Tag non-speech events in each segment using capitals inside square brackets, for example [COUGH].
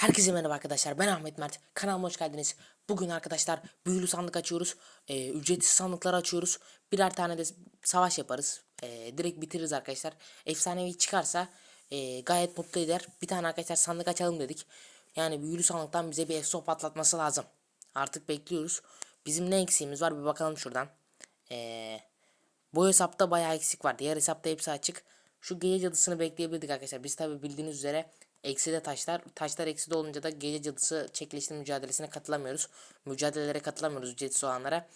Herkese merhaba arkadaşlar. Ben Ahmet Mert. Kanalıma hoş geldiniz. Bugün arkadaşlar büyülü sandık açıyoruz. Ee, ücretsiz sandıklar açıyoruz. Birer tane de savaş yaparız. Ee, direkt bitiririz arkadaşlar. Efsanevi çıkarsa e, gayet mutlu eder. Bir tane arkadaşlar sandık açalım dedik. Yani büyülü sandıktan bize bir efso patlatması lazım. Artık bekliyoruz. Bizim ne eksiğimiz var bir bakalım şuradan. Ee, bu hesapta bayağı eksik var. Diğer hesapta hepsi açık. Şu gece cadısını bekleyebilirdik arkadaşlar. Biz tabi bildiğiniz üzere eksi de taşlar. Taşlar eksi de olunca da gece cadısı çekilişli mücadelesine katılamıyoruz. Mücadelelere katılamıyoruz ücretsiz olanlara.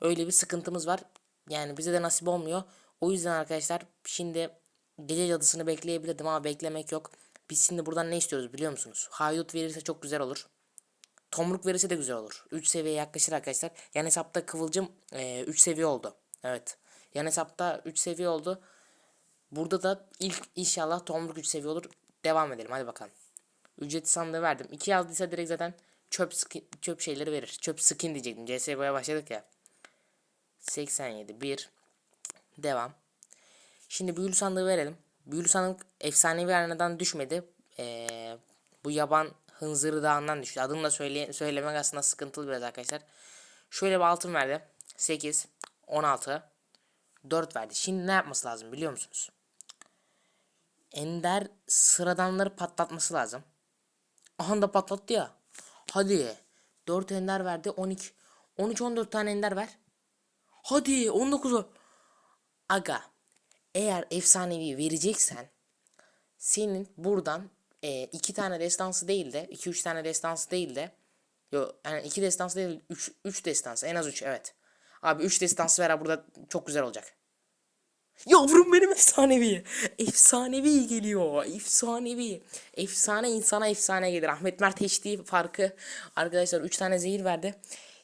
Öyle bir sıkıntımız var. Yani bize de nasip olmuyor. O yüzden arkadaşlar şimdi gece cadısını bekleyebilirdim ama beklemek yok. Biz şimdi buradan ne istiyoruz biliyor musunuz? Haydut verirse çok güzel olur. Tomruk verirse de güzel olur. 3 seviyeye yaklaşır arkadaşlar. Yan hesapta kıvılcım 3 seviye oldu. Evet. Yan hesapta 3 seviye oldu. Burada da ilk inşallah tomruk 3 seviye olur. Devam edelim hadi bakalım. Ücreti sandığı verdim. 2 yazdıysa direkt zaten çöp skin, çöp şeyleri verir. Çöp skin diyecektim. CSGO'ya başladık ya. 87 1 Devam. Şimdi büyülü sandığı verelim. Büyülü sandık efsanevi arenadan düşmedi. Ee, bu yaban hınzırı dağından düştü. Adını da söyle söylemek aslında sıkıntılı biraz arkadaşlar. Şöyle bir altın verdi. 8, 16, 4 verdi. Şimdi ne yapması lazım biliyor musunuz? Ender sıradanları patlatması lazım. Aha da patlattı ya. Hadi. 4 ender verdi. 12. 13 14 tane ender ver. Hadi 19'u. Aga. Eğer efsanevi vereceksen senin buradan e, iki tane destansı değil de 2 3 tane destansı değil de yo yani iki destansı değil 3 3 destansı en az 3 evet. Abi 3 destansı ver burada çok güzel olacak. Yavrum benim efsanevi. Efsanevi geliyor. Efsanevi. Efsane insana efsane gelir. Ahmet Mert HD farkı. Arkadaşlar 3 tane zehir verdi.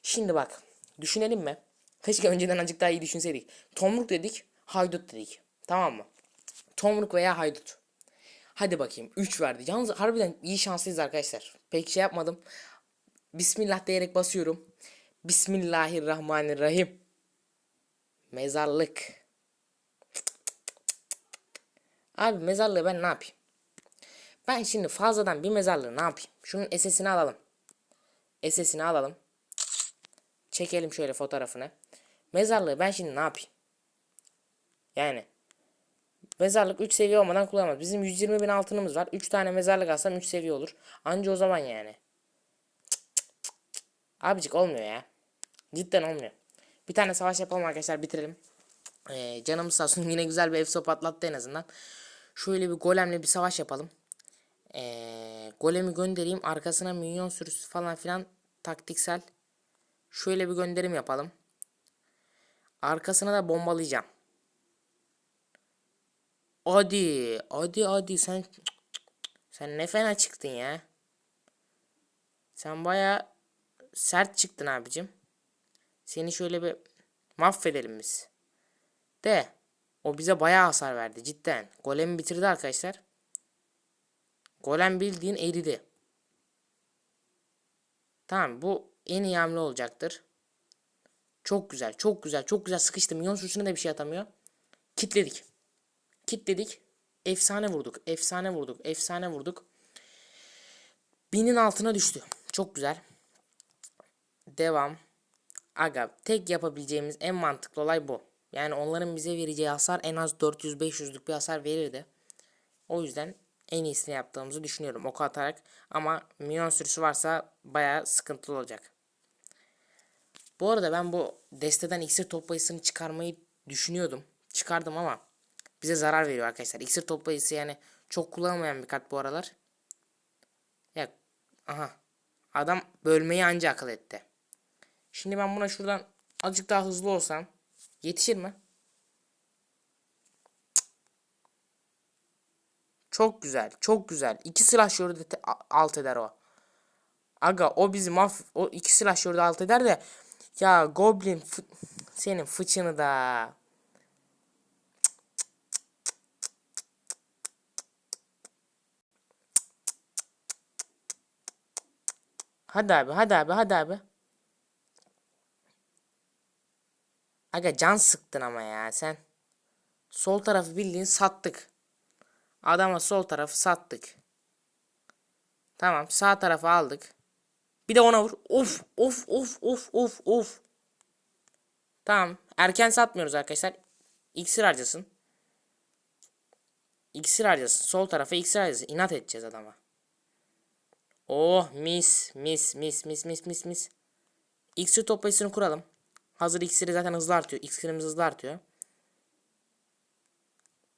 Şimdi bak. Düşünelim mi? Keşke önceden azıcık daha iyi düşünseydik. Tomruk dedik. Haydut dedik. Tamam mı? Tomruk veya haydut. Hadi bakayım. 3 verdi. Yalnız harbiden iyi şanslıyız arkadaşlar. Pek şey yapmadım. Bismillah diyerek basıyorum. Bismillahirrahmanirrahim. Mezarlık. Abi mezarlığı ben ne yapayım? Ben şimdi fazladan bir mezarlığı ne yapayım? Şunun SS'ini alalım. SS'ini alalım. Çekelim şöyle fotoğrafını. Mezarlığı ben şimdi ne yapayım? Yani mezarlık 3 seviye olmadan kullanamaz. Bizim 120 bin altınımız var. 3 tane mezarlık alsam 3 seviye olur. Anca o zaman yani. Abicik olmuyor ya. Cidden olmuyor. Bir tane savaş yapalım arkadaşlar bitirelim. Ee, canımız sağ olsun [LAUGHS] yine güzel bir efso patlattı en azından. Şöyle bir golemle bir savaş yapalım. Ee, golemi göndereyim. Arkasına minyon sürüsü falan filan taktiksel. Şöyle bir gönderim yapalım. Arkasına da bombalayacağım. Hadi. Hadi hadi sen sen ne fena çıktın ya. Sen baya sert çıktın abicim. Seni şöyle bir mahvedelim biz. De o bize bayağı hasar verdi cidden. Golemi bitirdi arkadaşlar. Golem bildiğin eridi. Tamam bu en iyi hamle olacaktır. Çok güzel çok güzel çok güzel sıkıştı. Milyon sürüsüne de bir şey atamıyor. Kitledik. Kitledik. Efsane vurduk. Efsane vurduk. Efsane vurduk. Binin altına düştü. Çok güzel. Devam. Aga tek yapabileceğimiz en mantıklı olay bu. Yani onların bize vereceği hasar en az 400-500'lük bir hasar verirdi. O yüzden en iyisini yaptığımızı düşünüyorum ok atarak. Ama minyon sürüsü varsa baya sıkıntılı olacak. Bu arada ben bu desteden iksir toplayısını çıkarmayı düşünüyordum. Çıkardım ama bize zarar veriyor arkadaşlar. İksir toplayısı yani çok kullanılmayan bir kart bu aralar. Ya aha. Adam bölmeyi anca akıl etti. Şimdi ben buna şuradan azıcık daha hızlı olsam Yetişir mi? Çok güzel. Çok güzel. İki silahşörü de alt eder o. Aga o bizi maf... O iki silahşörü de alt eder de... Ya Goblin senin fıçını da... Hadi abi hadi abi hadi abi. Aga can sıktın ama ya sen. Sol tarafı bildiğin sattık. Adama sol tarafı sattık. Tamam sağ tarafa aldık. Bir de ona vur. Of of of of of of. Tamam. Erken satmıyoruz arkadaşlar. İksir harcasın. İksir harcasın. Sol tarafa iksir harcasın. İnat edeceğiz adama. Oh mis mis mis mis mis mis mis. İksir toplayıcısını kuralım. Hazır iksiri zaten hızlı artıyor. İksirimiz hızlı artıyor.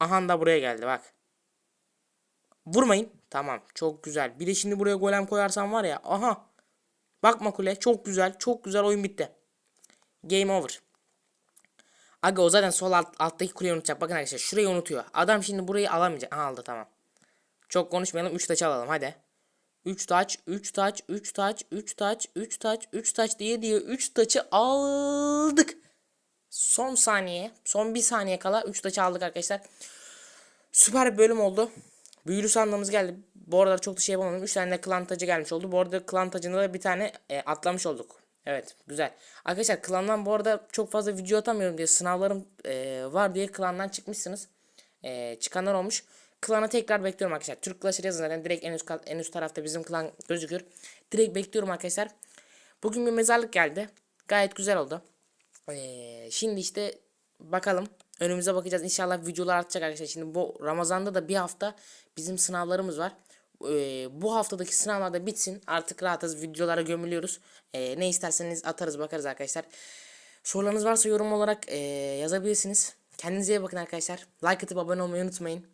Aha da buraya geldi bak. Vurmayın. Tamam çok güzel. Bir de şimdi buraya golem koyarsam var ya. Aha. Bakma kule çok güzel. Çok güzel oyun bitti. Game over. Aga o zaten sol alt, alttaki kuleyi unutacak. Bakın arkadaşlar şurayı unutuyor. Adam şimdi burayı alamayacak. Aha aldı tamam. Çok konuşmayalım. 3 taç alalım hadi. 3 taç, 3 taç, 3 taç, 3 taç, 3 taç, 3 taç diye diye 3 taçı aldık. Son saniye, son bir saniye kala 3 taçı aldık arkadaşlar. Süper bir bölüm oldu. Büyülü sandığımız geldi. Bu arada çok da şey yapamadım. 3 tane de klan tacı gelmiş oldu. Bu arada klan tacında da bir tane e, atlamış olduk. Evet güzel. Arkadaşlar klandan bu arada çok fazla video atamıyorum diye sınavlarım e, var diye klandan çıkmışsınız. E, çıkanlar olmuş. Klana tekrar bekliyorum arkadaşlar. Türk Clasher yazın zaten direkt en üst, en üst tarafta bizim klan gözükür. Direkt bekliyorum arkadaşlar. Bugün bir mezarlık geldi. Gayet güzel oldu. Ee, şimdi işte bakalım. Önümüze bakacağız. İnşallah videolar artacak arkadaşlar. Şimdi bu Ramazan'da da bir hafta bizim sınavlarımız var. Ee, bu haftadaki sınavlar da bitsin. Artık rahatız. Videolara gömülüyoruz. Ee, ne isterseniz atarız bakarız arkadaşlar. Sorularınız varsa yorum olarak ee, yazabilirsiniz. Kendinize iyi bakın arkadaşlar. Like atıp abone olmayı unutmayın.